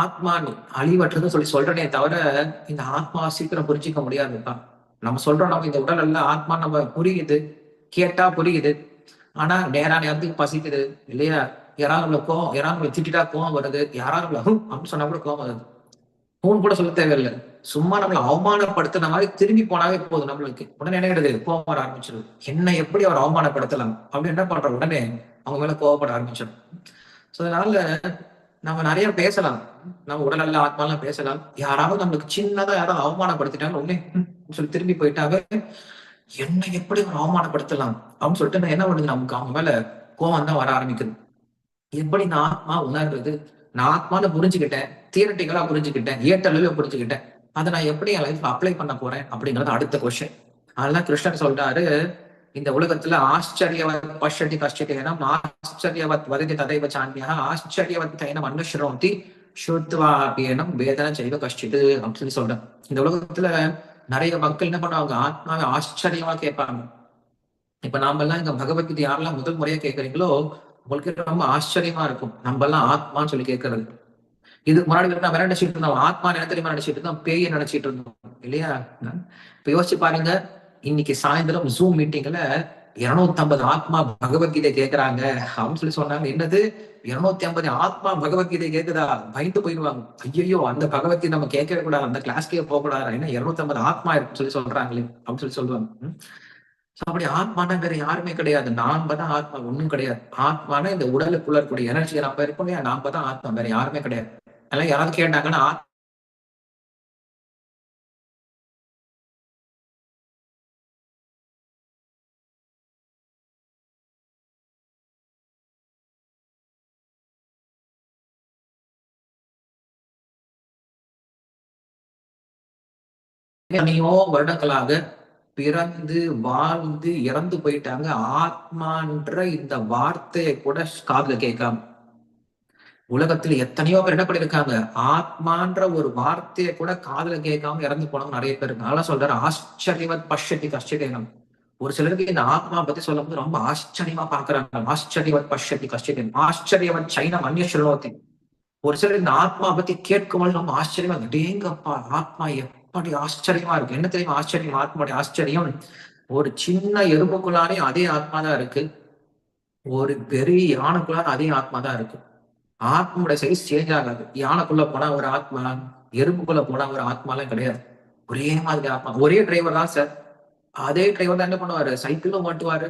ஆத்மா அழிவற்றதுன்னு சொல்லி சொல்றனே தவிர இந்த ஆத்மா சீக்கிரம் புரிஞ்சிக்க முடியாதுப்பா நம்ம சொல்றோம் நம்ம இந்த உடல் எல்லாம் ஆத்மா நம்ம புரியுது கேட்டா புரியுது. ஆனா நேரா நேரத்துக்கு பசிக்குது இல்லையா? யாராவது நம்மளை கோவம் யாராவது நம்மளை திட்டிட்டா கோவம் வருது யாராவது நம்மள ஹூ அப்படின்னு சொன்னா கூட கோவம் வருது. ஹூன்னு கூட சொல்ல தேவையில்லை. சும்மா நம்மளை அவமானப்படுத்தின மாதிரி திரும்பி போனாவே போதும் நம்மளுக்கு. உடனே என்ன கிடையாது கோவம் வர ஆரம்பிச்சிடும் என்ன எப்படி அவர் அவமானப்படுத்தலாம்? அப்படின்னு என்ன பண்ற உடனே அவங்க மேல கோவப்பட ஆரம்பிச்சிடும் ஸோ அதனால நம்ம நிறைய பேசலாம். நம்ம உடல் நல்ல ஆத்மாலாம் பேசலாம். யாராவது நம்மளுக்கு சின்னதா யாராவது அவமானப்படுத்திட்டாங்க உடனே சொல்லி திரும்பி போயிட்டாவே என்ன எப்படி ஒரு அவமானப்படுத்தலாம்? அப்படின்னு சொல்லிட்டு நான் என்ன பண்ணுது? நமக்கு அவங்க மேல கோவம் தான் வர ஆரம்பிக்குது. எப்படி நான் ஆத்மா உணர்றது? நான் ஆத்மான்னு புரிஞ்சுக்கிட்டேன் தியரட்டிக்கலா புரிஞ்சுக்கிட்டேன் ஏட்டளவு புரிஞ்சுக்கிட்டேன். அதை நான் எப்படி என் லைஃப்ல அப்ளை பண்ண போறேன்? அப்படிங்கிறது அடுத்த கொஸ்டின் அதெல்லாம் கிருஷ்ணன் சொல்றாரு இந்த உலகத்துல ஆச்சரியவத் பஷ்யதி கஷ்டதி ஆச்சரியவத் வததி ததைவ சாண்டியா ஆச்சரியவத் தைனம் அனுஷ்ரோந்தி ஸ்ருத்வா வேதனை செய்வ கஷ்டிது அப்படின்னு சொல்லி சொல்றேன் இந்த உலகத்துல நிறைய மக்கள் என்ன பண்ணுவாங்க? ஆத்மாவை ஆச்சரியமா கேட்பாங்க. இப்ப நாம எல்லாம் இங்க பகவத்கீதை யாரெல்லாம் முதல் முறையா கேட்கறீங்களோ உங்களுக்கு ரொம்ப ஆச்சரியமா இருக்கும். நம்ம எல்லாம் ஆத்மான்னு சொல்லி கேட்கறது. இதுக்கு முன்னாடி நான் நினைச்சிட்டு இருந்தோம்? ஆத்மா என்ன தெரியுமா நினைச்சிட்டு இருந்தோம். பேய நினைச்சிட்டு இருந்தோம். இல்லையா? இப்ப யோசிச்சு பாருங்க. இன்னைக்கு சாயந்தரம் ஜூம் மீட்டிங்ல இருநூத்தி ஐம்பது ஆத்மா பகவத்கீதை கேட்கிறாங்க அப்படின்னு சொல்லி சொன்னாங்க. என்னது? இருநூத்தி ஐம்பது ஆத்மா பகவத்கீதை கேக்குதா? பயந்து போயிடுவாங்க. ஐயோ அந்த பகவத்கீதை நம்ம கேட்கவே கூடாது. அந்த கிளாஸ்க்கே போக கூடாது ஏன்னா இருநூத்தி ஐம்பது ஆத்மா இருக்குன்னு சொல்லி சொல்றாங்களே. அப்படின்னு சொல்லி சொல்லுவாங்க. அப்படி ஆத்மானா வேற யாருமே கிடையாது. நாம தான் ஆத்மா ஒண்ணும் கிடையாது. ஆத்மானா இந்த உடலுக்குள்ள இருக்கக்கூடிய எனர்ஜி நம்ம இருக்கோம் இல்லையா? நாம தான் ஆத்மா வேற யாருமே கிடையாது. அதெல்லாம் யாராவது கேட்டாங்கன்னா எத்தனையோ வருடங்களாக பிறந்து வாழ்ந்து இறந்து போயிட்டாங்க. ஆத்மான்ற இந்த வார்த்தையை கூட காதுல கேட்காம. உலகத்துல எத்தனையோ பேர் என்ன பண்ணிருக்காங்க? ஆத்மான்ற ஒரு வார்த்தையை கூட காதுல கேட்காம இறந்து போனவங்க நிறைய பேர் நல்லா சொல்றாரு ஆச்சரியவத் பஷதி கஷ்டம் ஒரு சிலருக்கு இந்த ஆத்மா பத்தி சொல்லும் போது ரொம்ப ஆச்சரியமா பாக்குறாங்க ஆச்சரியவத் பஷதி கஷ்டம் ஆச்சரியவத் சைனம் அந்நிய சுலோத்தி ஒரு சிலர் இந்த ஆத்மா பத்தி கேட்கும்போது ரொம்ப ஆச்சரியமா டேங்கப்பா ஆத்மா அப்படி ஆச்சரியமா இருக்கு. என்ன தெரியுமா? ஆச்சரியம் ஆத்மாவுடைய ஆச்சரியம்? ஒரு சின்ன எறும்புக்குள்ளாரே அதே ஆத்மா தான் இருக்கு. ஒரு பெரிய யானைக்குள்ளார அதே ஆத்மா தான் இருக்கு. ஆத்மாவோட சைஸ் சேஞ்ச் ஆகாது. யானைக்குள்ள போனா ஒரு ஆத்மா எறும்புக்குள்ள போனா ஒரு ஆத்மாலாம் கிடையாது. ஒரே மாதிரி ஆத்மா. ஒரே டிரைவர் தான் சார் அதே டிரைவர் தான் என்ன பண்ணுவாரு? சைக்கிளும் ஓட்டுவாரு.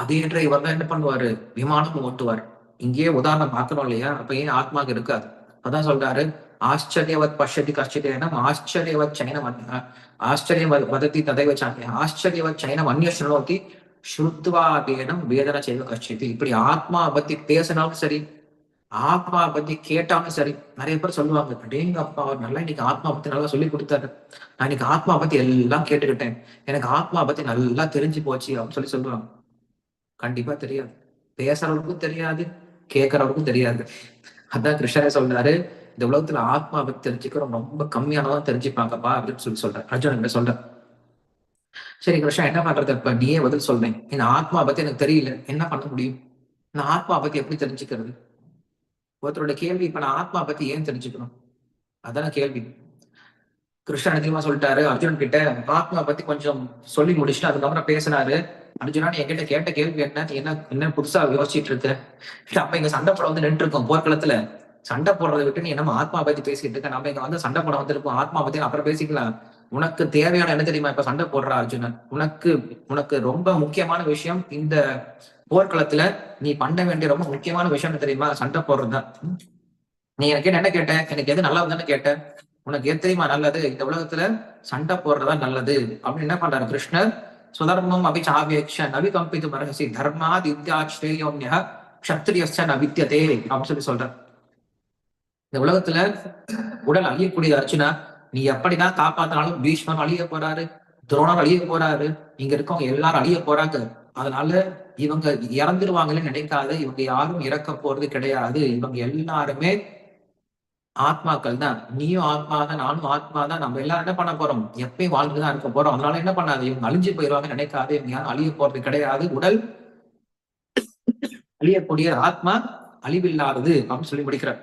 அதே டிரைவர் தான் என்ன பண்ணுவாரு? விமானமும் ஓட்டுவார். இங்கேயே உதாரணம் பார்க்கணும் இல்லையா? அப்ப ஏன் ஆத்மாக்கு இருக்காது? அதான் சொல்றாரு. ஆச்சரியவத் பஷ்யதி கஷ்டிதேனம் ஆச்சரியவத் சைனம் ஆச்சரியம் வதத்தி ததைவ சாமிய ஆச்சரியவத் சைனம் அந்நிய சுனோத்தி ஸ்ருத்வாபேனம் வேதனை செய்வ கஷ்டித்து இப்படி ஆத்மா பத்தி பேசினாலும் சரி ஆத்மா பத்தி கேட்டாலும் சரி நிறைய பேர் சொல்லுவாங்க டேங்க அப்பா அவர் நல்லா இன்னைக்கு ஆத்மா பத்தி நல்லா சொல்லி கொடுத்தாரு. நான் இன்னைக்கு ஆத்மா பத்தி எல்லாம் கேட்டுக்கிட்டேன். எனக்கு ஆத்மா பத்தி நல்லா தெரிஞ்சு போச்சு அப்படின்னு சொல்லி சொல்லுவாங்க. கண்டிப்பா தெரியாது. பேசுறவருக்கும் தெரியாது கேட்கறவருக்கும் தெரியாது. அதான் கிருஷ்ணரே சொல்றாரு இந்த உலகத்துல ஆத்மா பத்தி தெரிஞ்சுக்கிறோம் ரொம்ப கம்மியானதான் தெரிஞ்சுப்பாங்கப்பா அப்படின்னு சொல்லி சொல்றேன் அர்ஜுனன் கிட்ட சொல்றேன் சரி கிருஷ்ணா என்ன பண்றது? இப்ப நீயே பதில் சொல்றேன். இந்த ஆத்மா பத்தி எனக்கு தெரியல. என்ன பண்ண முடியும்? நான் ஆத்மா பத்தி எப்படி தெரிஞ்சுக்கிறது? ஒருத்தரோட கேள்வி இப்ப நான் ஆத்மா பத்தி ஏன் தெரிஞ்சுக்கணும்? அதான கேள்வி. கிருஷ்ணன் தெரியுமா சொல்லிட்டாரு. அர்ஜுனன் கிட்ட ஆத்மா பத்தி கொஞ்சம் சொல்லி முடிச்சுட்டு அதுக்கப்புறம் பேசினாரு. அர்ஜுனா நீ என்கிட்ட கேட்ட கேள்வி என்ன? நீ என்ன என்ன புதுசா யோசிச்சுட்டு இருக்க? நம்ம இங்க சண்டை படம் வந்து நின்று இருக்கோம் போர்க்களத்துல. சண்டை போடுறதை விட்டு நீ நம்ம ஆத்மா பத்தி பேசிட்டு இருக்க? நம்ம இங்க வந்து சண்டை போட வந்திருப்போம் ஆத்மா பத்தி அப்புறம் பேசிக்கலாம். உனக்கு தேவையான என்ன தெரியுமா? இப்ப சண்டை போடுற அர்ஜுனன். உனக்கு உனக்கு ரொம்ப முக்கியமான விஷயம் இந்த போர்க்களத்துல நீ பண்ண வேண்டிய ரொம்ப முக்கியமான விஷயம் தெரியுமா? சண்டை போடுறதுதான். நீ எனக்கு என்ன கேட்டேன் எனக்கு எது நல்லா தானே கேட்டேன் உனக்கு எது தெரியுமா நல்லது? இந்த உலகத்துல சண்டை போடுறதா நல்லது. அப்படின்னு என்ன பண்றாரு கிருஷ்ணர்? சுதர்மம் அபிச்சாவேக்ஷ நவி கம்பித்து மரகசி தர்மாத் இத்தியாஸ்ரேயோன்ய க்ஷத்ரியஸ்ய நவித்தியதே அப்படின்னு சொல்லி சொல்றேன் இந்த உலகத்துல உடல் அழியக்கூடிய அர்ச்சுனா நீ எப்படிதான் காப்பாத்தினாலும் பீஷ்மன் அழிய போறாரு துரோணர் அழிய போறாரு இங்க இருக்கவங்க எல்லாரும் அழிய போறாங்க. அதனால இவங்க இறந்துருவாங்கன்னு நினைக்காத இவங்க யாரும் இறக்க போறது கிடையாது. இவங்க எல்லாருமே ஆத்மாக்கள் தான். நீயும் ஆத்மா தான் நானும் ஆத்மா தான். நம்ம எல்லாரும் என்ன பண்ண போறோம்? எப்பயும் வாழ்ந்துதான் இருக்க போறோம். அதனால என்ன பண்ணாது இவங்க அழிஞ்சு போயிடுவாங்க நினைக்காது இவங்க யாரும் அழிய போறது கிடையாது. உடல் அழியக்கூடிய ஆத்மா அழிவில்லாதது அப்படின்னு சொல்லி முடிக்கிறார்.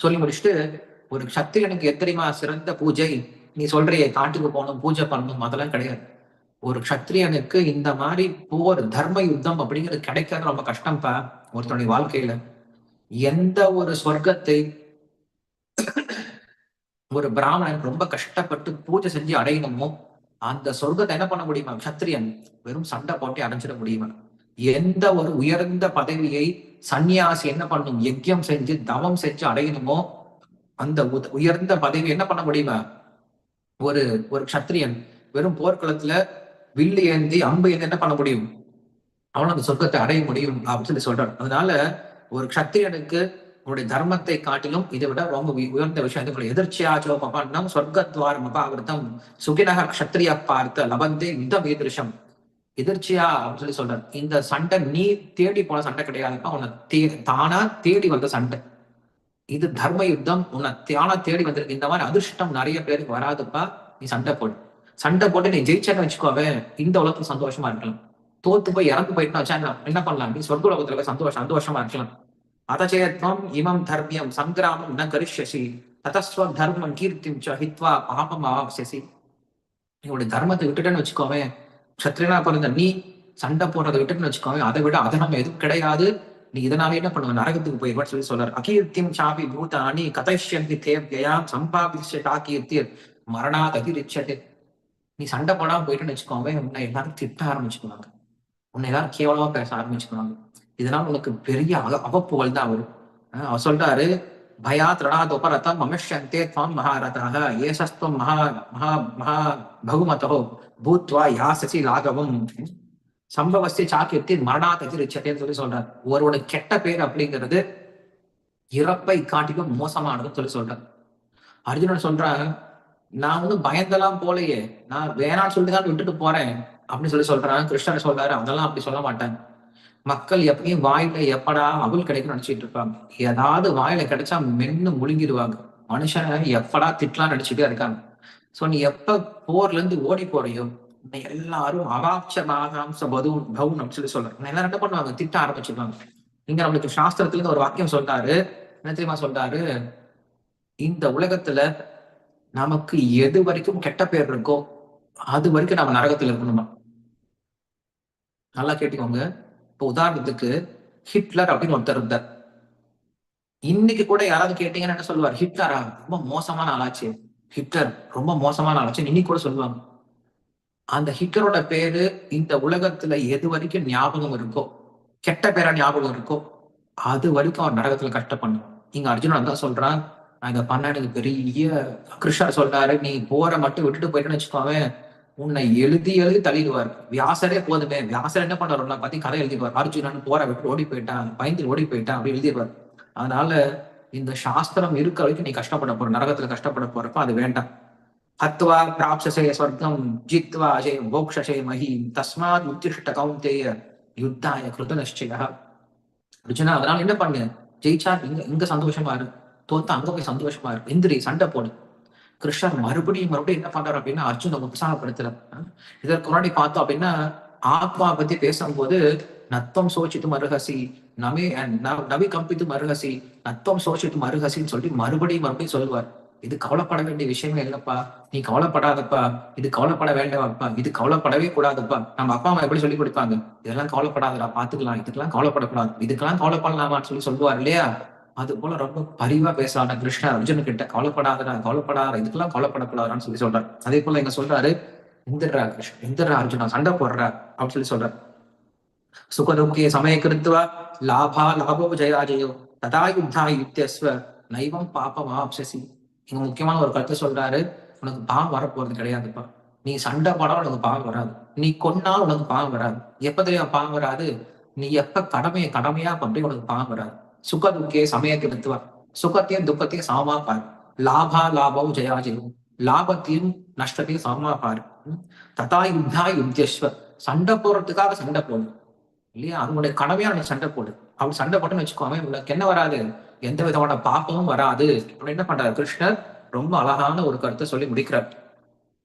சொல்லி முடிச்சுட்டு ஒரு சத்திரியனுக்கு எத்தனைமா சிறந்த பூஜை நீ சொல்றிய காட்டுக்கு போகணும் பூஜை பண்ணணும் அதெல்லாம் கிடையாது. ஒரு க்ஷத்திரியனுக்கு இந்த மாதிரி போர் தர்ம யுத்தம் அப்படிங்கிறது கிடைக்கிறது ரொம்ப கஷ்டம்ப்பா ஒருத்தனுடைய வாழ்க்கையில. எந்த ஒரு சொர்க்கத்தை ஒரு பிராமணன் ரொம்ப கஷ்டப்பட்டு பூஜை செஞ்சு அடையணுமோ அந்த சொர்க்கத்தை என்ன பண்ண முடியுமா? சத்திரியன் வெறும் சண்டை போட்டி அடைஞ்சிட முடியுமா? எந்த ஒரு உயர்ந்த பதவியை சன்னியாசி என்ன பண்ணும்? யஜ்யம் செஞ்சு தவம் செஞ்சு அடையணுமோ? அந்த உயர்ந்த பதவி என்ன பண்ண முடியுமா? ஒரு ஒரு சத்திரியன் வெறும் போர்க்களத்துல வில்லு ஏந்தி அம்பு ஏந்தி என்ன பண்ண முடியும்? அவன் அந்த சொர்க்கத்தை அடைய முடியும் அப்படின்னு சொல்லி சொல்றான். அதனால ஒரு கத்திரியனுக்கு உன்னுடைய தர்மத்தை காட்டிலும் இதை விட ரொம்ப உயர்ந்த விஷயம் இதுக்குள்ள எதிர்ச்சியாச்சோ பப்பான்னம் சொர்க்கத்வாரம் அபாவிரதம் சுகினக கஷத்திரிய பார்த்த லபந்தே இந்த வீதிருஷம் எதிர்ச்சியா அப்படின்னு சொல்லி சொல்றாரு. இந்த சண்டை நீ தேடி போன சண்டை கிடையாதுப்பா. உன்னை தே தானா தேடி வந்த சண்டை. இது தர்ம யுத்தம். உன்னை தானா தேடி வந்திருக்கு. இந்த மாதிரி அதிர்ஷ்டம் நிறைய பேருக்கு வராதுப்பா. நீ சண்டை போடு. சண்டை போட்டு நீ ஜெயிச்சேன்னு வச்சுக்கோவே இந்த உலகத்துல சந்தோஷமா இருக்கலாம். தோத்து போய் இறந்து போயிட்டு வச்சா என்ன பண்ணலாம்? நீ சொர்க்க உலகத்துல போய் சந்தோஷம் சந்தோஷமா இருக்கலாம். அதச்சேத்வம் இமம் தர்மியம் சங்கிராமம் ந கரிஷ்யசி. ததஸ்வ தர்மம் கீர்த்திம் ஹித்வா பாபம் ஆவாப்சசி உடைய தர்மத்தை விட்டுட்டேன்னு வச்சுக்கோவேன் சத்ரியனா பிறந்த நீ சண்டை போடுறதை விட்டுன்னு வச்சுக்கோவே அதை விட அதனம் எதுவும் கிடையாது. நீ இதனால என்ன பண்ணுவ? நரகத்துக்கு போயிருவான்னு சொல்லி சொல்றாரு. அகீர்த்தியம் சாபி பூதானி கதைஷ்யந்தி தேவ்யாம் சம்பாபிஷ்ய காக்கீர்த்தியர் மரணா அதிரிச்சது நீ சண்டை போடாம போயிட்டுன்னு வச்சுக்கோங்க உன்னை எல்லாரும் திட்ட ஆரம்பிச்சுக்குவாங்க. உன்னை எல்லாரும் கேவலமா பேச ஆரம்பிச்சுக்குவாங்க. இதனால உனக்கு பெரிய அவப்புகள் தான் வரும் அவர் சொல்றாரு பயா திரணாத் உபரதம் மனுஷந்தே துவம் மகாரதாக महा महा மகா மகா பகுமதோ பூத்வா யாசசி லாகவம் சம்பவஸ்தி சாக்கியத்தில் மரணாத் அதிரிச்சதேன்னு சொல்லி சொல்றாரு. ஒருவனுக்கு கெட்ட பேர் அப்படிங்கிறது இறப்பை காட்டிலும் மோசமானதுன்னு சொல்லி சொல்றாரு. அர்ஜுனன் சொல்றான் நான் வந்து பயந்தெல்லாம் போலையே நான் வேணான்னு சொல்லிட்டு தான் விட்டுட்டு போறேன் அப்படின்னு சொல்லி சொல்றாங்க கிருஷ்ணன் சொல்றாரு அதெல்லாம் அப்படி சொல்ல மாட்டாங்க மக்கள் எப்பயும் வாயில எப்படா அவள் கிடைக்கும்னு நினைச்சிட்டு இருப்பாங்க. ஏதாவது வாயில கிடைச்சா மென்னு முழுங்கிடுவாங்க. மனுஷனை எப்படா திட்டலாம் நினைச்சுட்டே இருக்காங்க. சோ நீ எப்ப போர்ல இருந்து ஓடி போறியோ எல்லாரும் அவாப்ச பாகாம்ச பதுவும் பவுன் சொல்லி சொல்றாங்க. எல்லாரும் என்ன பண்ணுவாங்க? திட்ட ஆரம்பிச்சிருவாங்க. இங்க நம்மளுக்கு சாஸ்திரத்துல இருந்து ஒரு வாக்கியம் சொல்றாரு. என்ன தெரியுமா சொல்றாரு? இந்த உலகத்துல நமக்கு எது வரைக்கும் கெட்ட பேர் இருக்கோ அது வரைக்கும் நம்ம நரகத்தில் இருக்கணுமா? நல்லா கேட்டுக்கோங்க. இப்போ உதாரணத்துக்கு ஹிட்லர் அப்படின்னு ஒருத்தர் இருந்தார். இன்னைக்கு கூட யாராவது கேட்டீங்கன்னு என்ன சொல்லுவார்? ஹிட்லரா? ரொம்ப மோசமான ஆளாச்சு. ஹிட்லர் ரொம்ப மோசமான ஆளாச்சு. இன்னைக்கு கூட சொல்லுவாங்க. அந்த ஹிட்லரோட பேரு இந்த உலகத்துல எது வரைக்கும் ஞாபகம் இருக்கோ கெட்ட பேரா ஞாபகம் இருக்கோ அது வரைக்கும் அவர் நரகத்துல கஷ்டப்படணும். இங்க அர்ஜுனன் தான் சொல்றான் நான் இதை பண்ண எனக்கு பெரிய கிருஷ்ணர் சொல்றாரு. நீ போற மட்டும் விட்டுட்டு போயிட்டுன்னு வச்சுக்கோவேன். உன்னை எழுதி எழுதி தள்ளிடுவார். வியாசரே போதுமே. வியாசர் என்ன பண்ணார் பத்தி கதை எழுதிடுவார். அர்ஜுனன் போற விட்டு ஓடி போயிட்டான் பயந்து ஓடி போயிட்டான் அப்படி எழுதிடுவார். அதனால இந்த சாஸ்திரம் இருக்கிற வரைக்கும் நீ கஷ்டப்பட போற. நரகத்துல கஷ்டப்பட போறப்ப அது வேண்டாம். ஹத்வா பிராப்சசே ஸ்வர்க்கம் ஜித்வா அஜய் மோக்ஷசே மஹி தஸ்மாத் உத்திஷ்ட கௌந்தேய யுத்தாய கிருத நிச்சயா அர்ஜுனா அதனால என்ன பண்ணு? ஜெயிச்சா இங்க இங்க சந்தோஷமா இரு. தோத்தா அங்க போய் சந்தோஷமா இரு. எந்திரி சண்டை போடு. கிருஷ்ணர் மறுபடியும் மறுபடியும் என்ன பண்றாரு அப்படின்னா அர்ஜுன உற்சாகப்படுத்துறாரு. இதற்கு முன்னாடி பார்த்தோம் அப்படின்னா ஆத்மா பத்தி பேசும்போது நத்தம் சோச்சித்து மருகசி நவி நவி கம்பித்து மருகசி நத்தம் சோச்சித்து மருகசின்னு சொல்லி மறுபடியும் மறுபடியும் சொல்லுவார். இது கவலைப்பட வேண்டிய விஷயமே இல்லப்பா. நீ கவலைப்படாதப்பா. இது கவலைப்பட வேண்டாம்ப்பா. இது கவலைப்படவே கூடாதுப்பா. நம்ம அப்பா அம்மா எப்படி சொல்லி கொடுப்பாங்க? இதெல்லாம் கவலைப்படாதடா. பாத்துக்கலாம் இதுக்கெல்லாம் கவலைப்படக்கூடாது. இதுக்கெல்லாம் கவலைப்படலாமான்னு சொல்லி சொல்லுவார் இல்லையா? அது போல ரொம்ப பரிவா பேசுறாங்க. கிருஷ்ணா அர்ஜுன் கிட்ட கவலைப்படாதடா கவலைப்படாத இதுக்கெல்லாம் கவலைப்படக்கூடாதான்னு சொல்லி சொல்றாரு. அதே போல இங்க சொல்றாரு இந்திரா கிருஷ்ண இந்திரா அர்ஜுனா சண்டை போடுறா அப்படின்னு சொல்லி சொல்றாரு. சுகதுக்கிய சமய கிருத்துவா லாபா லாபோ ஜெயா ததா யுத்தா யுத்தியஸ்வ நைவம் பாப்பம் அப்சசி இங்க முக்கியமான ஒரு கருத்தை சொல்றாரு உனக்கு பாவம் வரப்போறது கிடையாதுப்பா. நீ சண்டை போடாம உனக்கு பாவம் வராது. நீ கொன்னால் உனக்கு பாவம் வராது. எப்ப தெரியும் பாவம் வராது? நீ எப்ப கடமையை கடமையா பண்றீங்க உனக்கு பாவம் வராது. சுக துக்கே சமயத்திருத்துவ சுகத்தையும் துக்கத்தையும் சமமா பாரு லாபா லாபம் ஜெயா ஜெயம் லாபத்தையும் நஷ்டத்தையும் சமமா பாரு ததா யுத்தா யுத்தியஸ்வ சண்டை போடுறதுக்காக சண்டை போடு இல்லையா அதனுடைய கடமையான சண்டை போடு அவன் சண்டை போட்டுன்னு வச்சுக்கோமே உனக்கு என்ன வராது எந்த விதமான பாப்பமும் வராது அப்படின்னு என்ன பண்றாரு கிருஷ்ணர் ரொம்ப அழகான ஒரு கருத்தை சொல்லி முடிக்கிறார்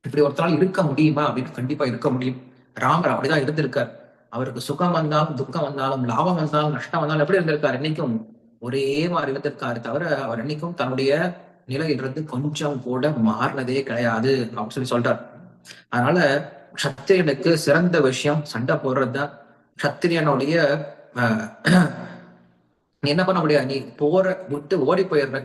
இப்படி ஒருத்தரால் இருக்க முடியுமா? அப்படின்னு கண்டிப்பா இருக்க முடியும். ராமர் அப்படிதான் இருந்திருக்கார். அவருக்கு சுகம் வந்தாலும் துக்கம் வந்தாலும் லாபம் வந்தாலும் நஷ்டம் வந்தாலும் எப்படி இருந்திருக்காரு? இன்னைக்கும் ஒரே மாதிரி இருந்திருக்காரு தவிர அவர் இன்னைக்கும் தன்னுடைய நிலையிலிருந்து கொஞ்சம் கூட மாறினதே கிடையாது அப்படின்னு சொல்லி சொல்றார். அதனால கத்திரியனுக்கு சிறந்த விஷயம் சண்டை போடுறதுதான் கத்திரியனுடைய நீ என்ன பண்ண முடியாது? நீ போற விட்டு ஓடி போயிடுற.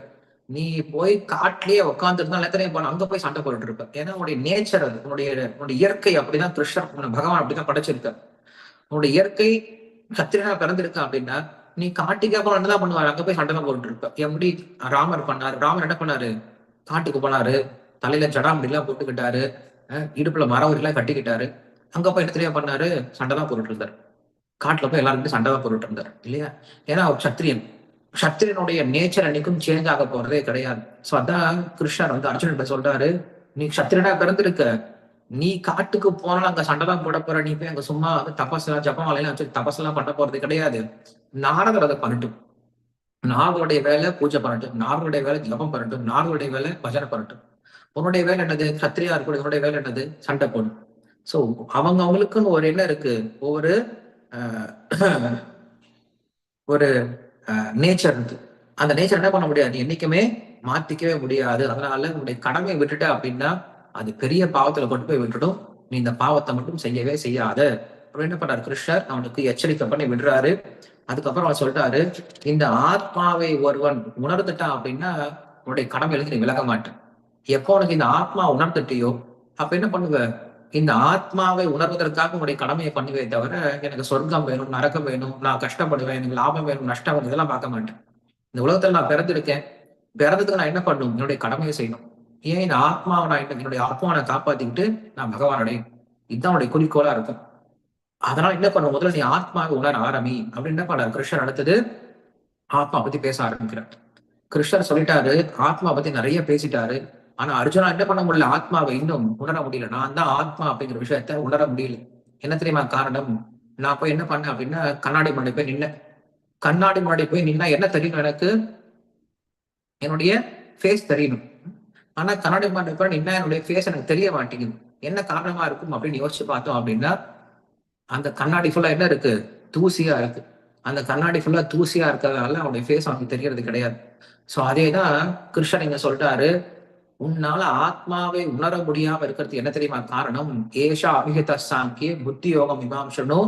நீ போய் காட்டிலேயே உட்காந்துருந்தா எத்தனை போன அங்க போய் சண்டை போட்டுட்டு இருப்ப ஏன்னா உன்னுடைய நேச்சர் அது. உன்னுடைய உன்னுடைய இயற்கை அப்படிதான் கிருஷ்ணர் பகவான் அப்படிதான் படைச்சிருக்க உன்னோட இயற்கை சத்திரனா பிறந்திருக்கா அப்படின்னா நீ காட்டுக்கே போல என்னதான் பண்ணுவாரு? அங்க போய் சண்டை போட்டு இருப்ப. எப்படி? ராமர் பண்ணாரு. ராமர் என்ன பண்ணாரு? காட்டுக்கு போனாரு. தலையில ஜடாமடி எல்லாம் போட்டுக்கிட்டாரு. இடுப்புல மரம் எல்லாம் கட்டிக்கிட்டாரு. அங்க போய் என்ன பண்ணாரு. சண்டை தான் போட்டுட்டு இருந்தாரு. காட்டுல போய் எல்லாருமே சண்டை தான் போட்டுட்டு இருந்தாரு. இல்லையா? ஏன்னா அவர் சத்திரியன். சத்திரியனுடைய நேச்சர் அன்னைக்கும் சேஞ்ச் ஆக போறதே கிடையாது. சோ அதான் கிருஷ்ணர் வந்து அர்ஜுனன் சொல்றாரு. நீ சத்திரனா பிறந்திருக்க. நீ காட்டுக்கு போனாலும் அங்க சண்டை தான் போட போற. நீ போய் அங்க சும்மா வந்து தபஸ்லாம் ஜபமாலையெல்லாம் வச்சு தபஸ்லாம் பண்ண போறது கிடையாது. நாரதர் அதை பண்ணட்டும். நாரதருடைய வேலை பூஜை பண்ணட்டும். நாரதருடைய வேலை ஜபம் பண்ணட்டும். நாரதருடைய வேலை பஜனை பண்ணட்டும். உன்னுடைய வேலை என்னது? சத்திரியா இருக்கணும் என்னுடைய வேலை என்னது? சண்டை போடும் சோ அவங்க அவங்களுக்குன்னு ஒரு என்ன இருக்கு. ஒவ்வொரு ஒரு நேச்சர் இருக்கு அந்த நேச்சர் என்ன பண்ண முடியாது? என்னைக்குமே மாத்திக்கவே முடியாது. அதனால உங்களுடைய கடமையை விட்டுட்ட அப்படின்னா அது பெரிய பாவத்துல கொண்டு போய் விட்டுடும். நீ இந்த பாவத்தை மட்டும் செய்யவே செய்யாத. அப்புறம் என்ன பண்றாரு கிருஷ்ணர்? அவனுக்கு எச்சரிக்கை பண்ணி விடுறாரு. அதுக்கப்புறம் அவர் சொல்றாரு இந்த ஆத்மாவை ஒருவன் உணர்ந்துட்டான் அப்படின்னா உன்னுடைய கடமையிலிருந்து நீ விலக மாட்டேன். எப்போ உனக்கு இந்த ஆத்மா உணர்ந்துட்டியோ அப்ப என்ன பண்ணுவ? இந்த ஆத்மாவை உணர்வதற்காக உன்னுடைய கடமையை பண்ணுவே தவிர எனக்கு சொர்க்கம் வேணும் நரக்கம் வேணும் நான் கஷ்டப்படுவேன் எனக்கு லாபம் வேணும் நஷ்டம் வேணும் இதெல்லாம் பார்க்க மாட்டேன். இந்த உலகத்துல நான் பிறந்திருக்கேன். பிறந்ததுக்கு நான் என்ன பண்ணும்? என்னுடைய கடமையை செய்யணும். ஏன் இந்த ஆத்மாவை நான் என்னுடைய ஆத்மாவை காப்பாத்திக்கிட்டு நான் பகவானுடைய இதுதான் உடைய குறிக்கோளா இருக்கும். அதனால என்ன பண்ணும்? முதல்ல நீ ஆத்மாவை உணர ஆரம்பி. அப்படின்னு என்ன பண்ண கிருஷ்ணர் அடுத்தது ஆத்மா பத்தி பேச ஆரம்பிக்கிறார். கிருஷ்ணர் சொல்லிட்டாரு ஆத்மா பத்தி நிறைய பேசிட்டாரு. ஆனா அர்ஜுனா என்ன பண்ண முடியல? ஆத்மாவை இன்னும் உணர முடியல. நான் தான் ஆத்மா அப்படிங்கிற விஷயத்த உணர முடியல. என்ன தெரியுமா காரணம்? நான் போய் என்ன பண்ணேன் அப்படின்னா கண்ணாடி முன்னாடி போய் நின்ன கண்ணாடி முன்னாடி போய் நின்னா என்ன தெரியணும் எனக்கு? என்னுடைய ஃபேஸ் தெரியணும் ஆனா கண்ணாடி முன்னாடி போய் என்ன என்னுடைய ஃபேஸ் எனக்கு தெரிய மாட்டேங்குது. என்ன காரணமா இருக்கும் அப்படின்னு யோசிச்சு பார்த்தோம் அப்படின்னா அந்த கண்ணாடி ஃபுல்லா என்ன இருக்கு? தூசியா இருக்கு. அந்த கண்ணாடி ஃபுல்லா தூசியா இருக்கிறதுனால அவனுடைய ஃபேஸ் அவனுக்கு தெரியறது கிடையாது. சோ அதே தான் கிருஷ்ணன் இங்க சொல்லிட்டாரு உன்னால ஆத்மாவை உணர முடியாம இருக்கிறது என்ன தெரியுமா காரணம்? ஏஷா அபிஹித சாங்கிய புத்தி யோகம் இமாம்சனோ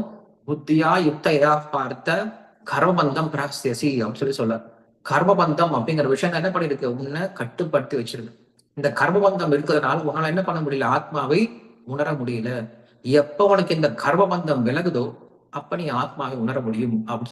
புத்தியா யுக்த இதா பார்த்த கர்மபந்தம் பிராஸ்தியசி அப்படின்னு சொல்லி சொல்ல கர்மபந்தம் அப்படிங்கிற விஷயம் என்ன பண்ணிருக்கு உன்னை கட்டுப்படுத்தி வச்சிருக்கு. இந்த கர்மபந்தம் இருக்கிறதுனால உன்னால என்ன பண்ண முடியல? ஆத்மாவை உணர முடியல. எப்ப உனக்கு இந்த கர்மபந்தம் விலகுதோ அப்ப நீ ஆத்மாவை உணர முடியும். அப்படின்னு